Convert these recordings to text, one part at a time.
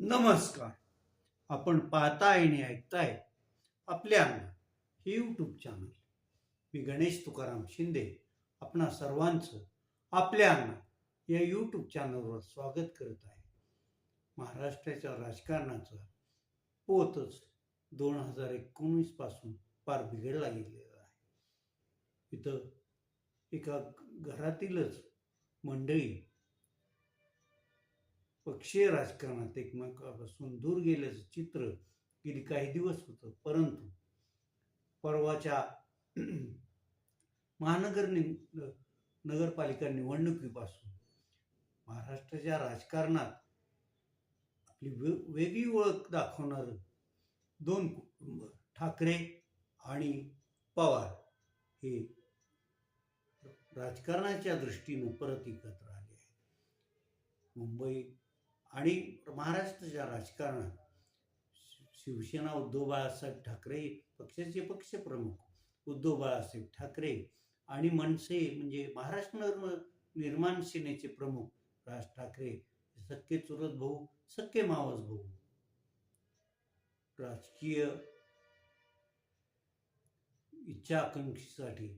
नमस्कार. आपण पाहताय आणि ऐकताय आपल्या हे यूट्यूब चॅनल मी गणेश तुकाराम शिंदे आपणा सर्वांचं आपल्या या यूट्यूब चॅनलवर स्वागत करत आहे. महाराष्ट्राच्या राजकारणाचा पोतच दोन हजार एकोणीसपासून फार बिघडला गेलेला आहे. इथं एका घरातीलच मंडळी पक्षीय राजकारणात एकमेकापासून दूर गेल्याचं चित्र गेली काही दिवस होतं. परंतु परवाच्या महानगर नि नगरपालिका निवडणुकीपासून महाराष्ट्राच्या राजकारणात आपली वे वेगळी ओळख दाखवणारं दोन कुटुंब ठाकरे आणि पवार हे राजकारणाच्या दृष्टीनं परत एकत्र आले आहेत. मुंबई आणि महाराष्ट्राच्या राजकारणात शिवसेना उद्धव बाळासाहेब ठाकरे पक्षाचे पक्षप्रमुख उद्धव बाळासाहेब ठाकरे आणि मनसे म्हणजे महाराष्ट्र निर्माण सेनेचे प्रमुख राज ठाकरे सक्के चुरत भाऊ सक्के मावस भाऊ. राजकीय इच्छा आकांक्षेसाठी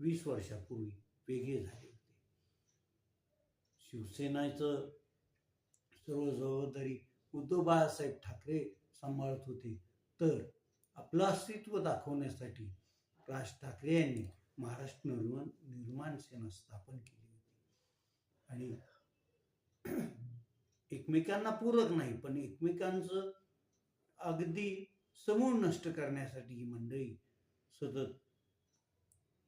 वीस वर्षापूर्वी वेगळे झाले होते. शिवसेनेचं सर्व जबाबदारी उद्धव बाळासाहेब ठाकरे सांभाळत होते. तर आपलं अस्तित्व दाखवण्यासाठी राज ठाकरे यांनी महाराष्ट्र निर्माण निर्माण सेना स्थापन केली होती. आणि एकमेकांना पूरक नाही पण एकमेकांचं अगदी समूळ नष्ट करण्यासाठी ही मंडळी सतत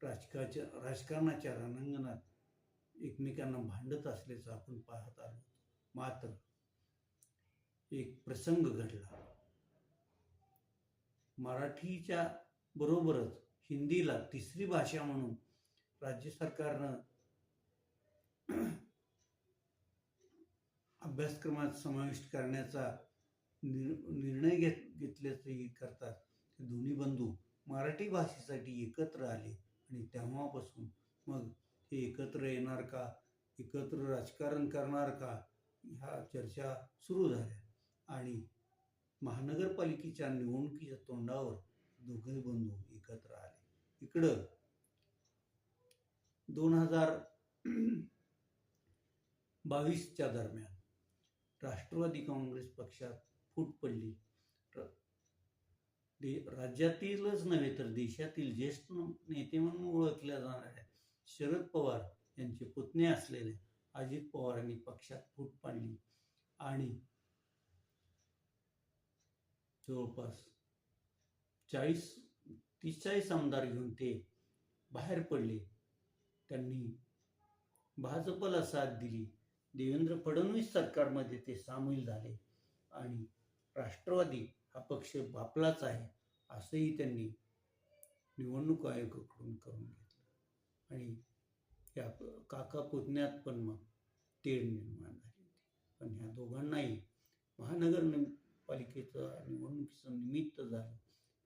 राजकाच्या राजकारणाच्या रणांगणात एकमेकांना भांडत असल्याचं आपण पाहत आलो. मात्र एक प्रसंग घडला. मराठीच्या बरोबरच हिंदीला तिसरी भाषा म्हणून राज्य सरकारनं अभ्यासक्रमात समाविष्ट करण्याचा निर्णय घेत घेतल्याचंही करतात. ते दोन्ही बंधू मराठी भाषेसाठी एकत्र आले आणि तेव्हापासून मग हे एकत्र येणार का? एकत्र राजकारण करणार का? ह्या चर्चा सुरू झाल्या. आणि महानगरपालिकेच्या निवडणुकीच्या तोंडावर दोघे बंधू एकत्र आले. इकडं दोन हजार बावीसच्या दरम्यान राष्ट्रवादी काँग्रेस पक्षात फूट पडली. दे राज्यातीलच नव्हे तर देशातील ज्येष्ठ नेते म्हणून ओळखल्या जाणाऱ्या शरद पवार यांचे पुतणे असलेले अजित पवारांनी पक्षात फूट पाडली. आणि जवळपास चाळीस तीस चाळीस आमदार घेऊन ते बाहेर पडले. त्यांनी भाजपला साथ दिली. देवेंद्र फडणवीस सरकारमध्ये ते सामील झाले. आणि राष्ट्रवादी हा पक्ष बापलाच आहे असंही त्यांनी निवडणूक आयोगाकडून करून घेतलं. आणि या काका पुतण्यात पण मग तेढ निर्माण झाली होती. पण ह्या दोघांनाही महानगर नि- पालिकेचं निवडणुकीचं निमित्त झालं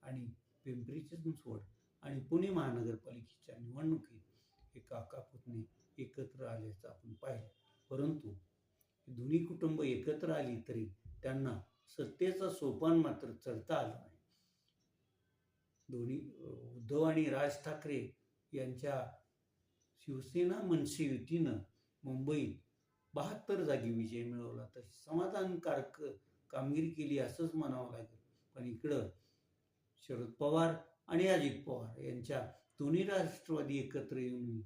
आणि पिंपरीचीच सोड आणि पुणे महानगरपालिकेच्या निवडणुकीत हे काका पुतणे एकत्र आल्याचं आपण पाहिलं. परंतु दोन्ही कुटुंब एकत्र आली तरी त्यांना सत्तेचं सोपान मात्र चढता आलं नाही. दोन्ही उद्धव आणि राज ठाकरे यांच्या शिवसेना मनसे युतीनं मुंबईत बहात्तर जागी विजय मिळवला. तर समाधानकारक कामगिरी केली असंच म्हणावं लागेल. पण इकडं शरद पवार आणि अजित पवार यांच्या दोन्ही राष्ट्रवादी एकत्र येऊन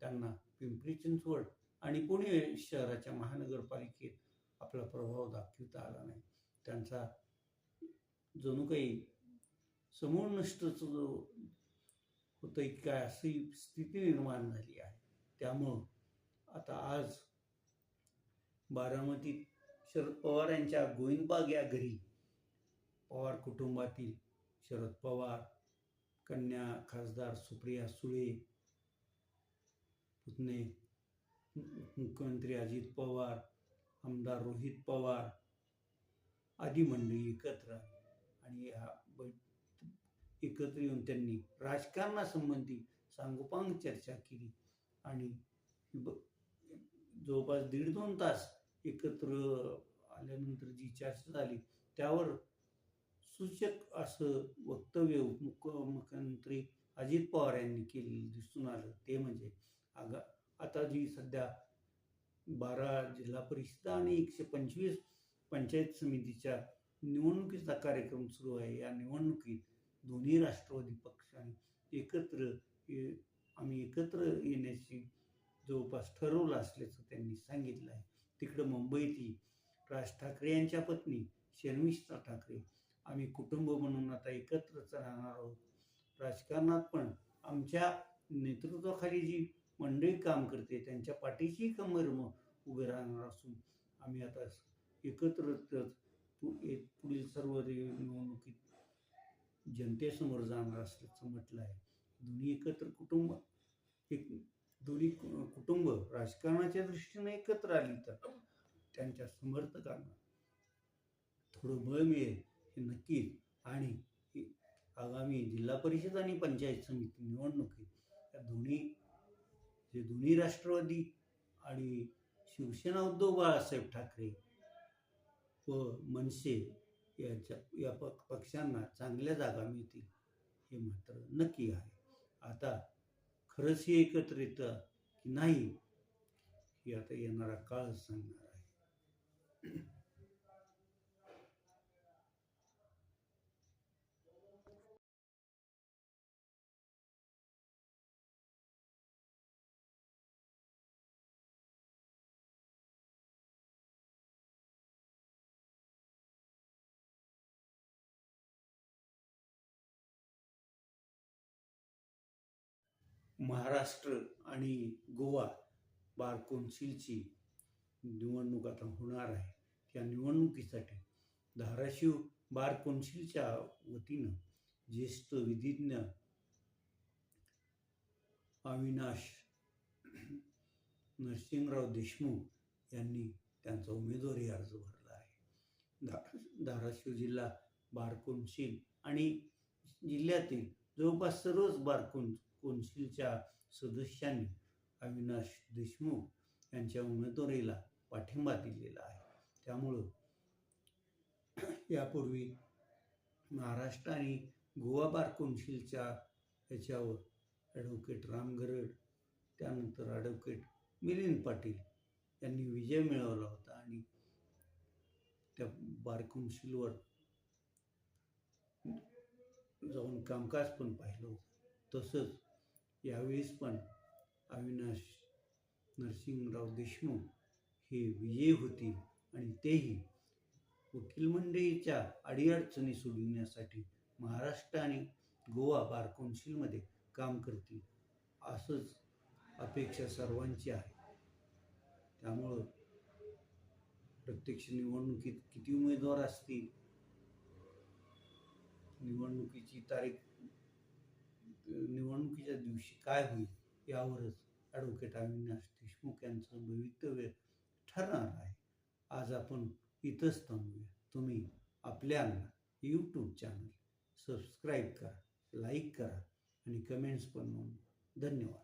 त्यांना पिंपरी चिंचवड आणि पुणे शहराच्या महानगरपालिकेत आपला प्रभाव दाखवता आला नाही. त्यांचा जणू काही समूळ जो होतं की काय अशी स्थिती निर्माण झाली आहे. त्यामुळं आता आज बारामतीत शरद पवार यांच्या गोविंदबाग या घरी पवार कुटुंबातील शरद पवार कन्या खासदार सुप्रिया सुळे पुतणे मुख्यमंत्री अजित पवार आमदार रोहित पवार आदी मंडळी एकत्र आणि ह्या बै एकत्र येऊन त्यांनी राजकारणासंबंधी सांगोपांग चर्चा केली. आणि ब- जवळपास दीड दोन तास एकत्र आल्यानंतर जी चर्चा झाली त्यावर सूचक असं वक्तव्य उपमुख्यमंत्री अजित पवार यांनी केलेलं दिसून आलं. ते म्हणजे आगा आता जी सध्या बारा जिल्हा परिषद आणि एकशे पंचवीस पंचायत समितीच्या निवडणुकीचा कार्यक्रम सुरू आहे. या निवडणुकीत दोन्ही राष्ट्रवादी पक्षांनी एकत्र आम्ही एकत्र येण्याची जवळपास ठरवलं असल्याचं त्यांनी सांगितलं आहे. तिकडं मुंबईतही राज ठाकरे यांच्या पत्नी शर्मिष्ठा ठाकरे. आम्ही कुटुंब म्हणून आता एकत्रच राहणार आहोत. राजकारणात पण आमच्या नेतृत्वाखाली जी मंडळी काम करते त्यांच्या पाठीशी कमर म- उभे राहणार असून आम्ही आता एकत्रच पु- पुढील सर्व निवडणुकीत जनतेसमोर जाणार असल्याचं म्हटलं आहे दोन्ही एकत्र कुटुंब. एक दोन्ही कु- कुटुंब राजकारणाच्या दृष्टीने एकत्र आली तर त्यांच्या समर्थकांना थोडं बळ मिळेल हे नक्कीच. आणि आगामी जिल्हा परिषद आणि पंचायत समिती निवडणुकीत या दोन्ही जे दोन्ही राष्ट्रवादी आणि शिवसेना उद्धव बाळासाहेब ठाकरे व मनसे यांच्या या प पक्षांना चांगल्या जागा मिळतील हे मात्र नक्की आहे. आता खरंच हे एकत्र येतं की नाही हे आता येणारा काळच सांगणार आहे. महाराष्ट्र आणि गोवा बार कौन्सिलची निवडणूक आता होणार आहे. त्या निवडणुकीसाठी धाराशिव बार कौन्सिलच्या वतीनं ज्येष्ठ विधिज्ञ अविनाश नरसिंगराव देशमुख यांनी त्यांचा उमेदवारी अर्ज भरला आहे. धा धाराशिव जिल्हा बार कौन्सिल आणि जिल्ह्यातील जवळपास सर्वच बार कौन कौन्सिलच्या सदस्यांनी अविनाश देशमुख यांच्या उमेदवारीला पाठिंबा दिलेला आहे. त्यामुळं यापूर्वी महाराष्ट्र आणि गोवा बार कौन्सिलच्या याच्यावर ॲडव्होकेट राम गरड त्यानंतर ॲडव्होकेट मिलिंद पाटील यांनी विजय मिळवला होता आणि त्या बार कौन्सिलवर जाऊन कामकाज पण पाहिलं होतं. तसंच यावेळेस पण अविनाश नरसिंगराव देशमुख हे विजयी होतील आणि तेही वकील मंडळीच्या अडीअडचणी सोडविण्यासाठी महाराष्ट्र आणि गोवा बार कौन्सिलमध्ये काम करतील असंच अपेक्षा सर्वांची आहे. त्यामुळं प्रत्यक्ष निवडणुकीत किती उमेदवार असतील निवडणुकीची तारीख निवडणुकीच्या दिवशी काय होईल यावरच ॲडव्होकेट अविनाश देशमुख यांचं भवितव्य ठरणार आहे. आज आपण इथंच थांबूया. तुम्ही आपल्या यूट्यूब चॅनल सबस्क्राईब करा लाईक करा आणि कमेंट्स पण नोंद धन्यवाद.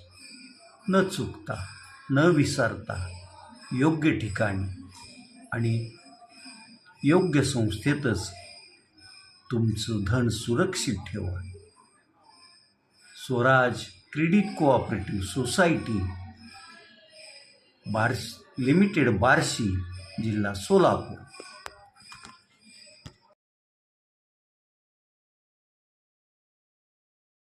न चुकता न विसरता योग्य ठिकाणी आणि योग्य संस्थेतच तुमचं धन सुरक्षित ठेवा. स्वराज क्रेडिट कोऑपरेटिव्ह सोसायटी बार्स लिमिटेड बार्शी जिल्हा सोलापूर.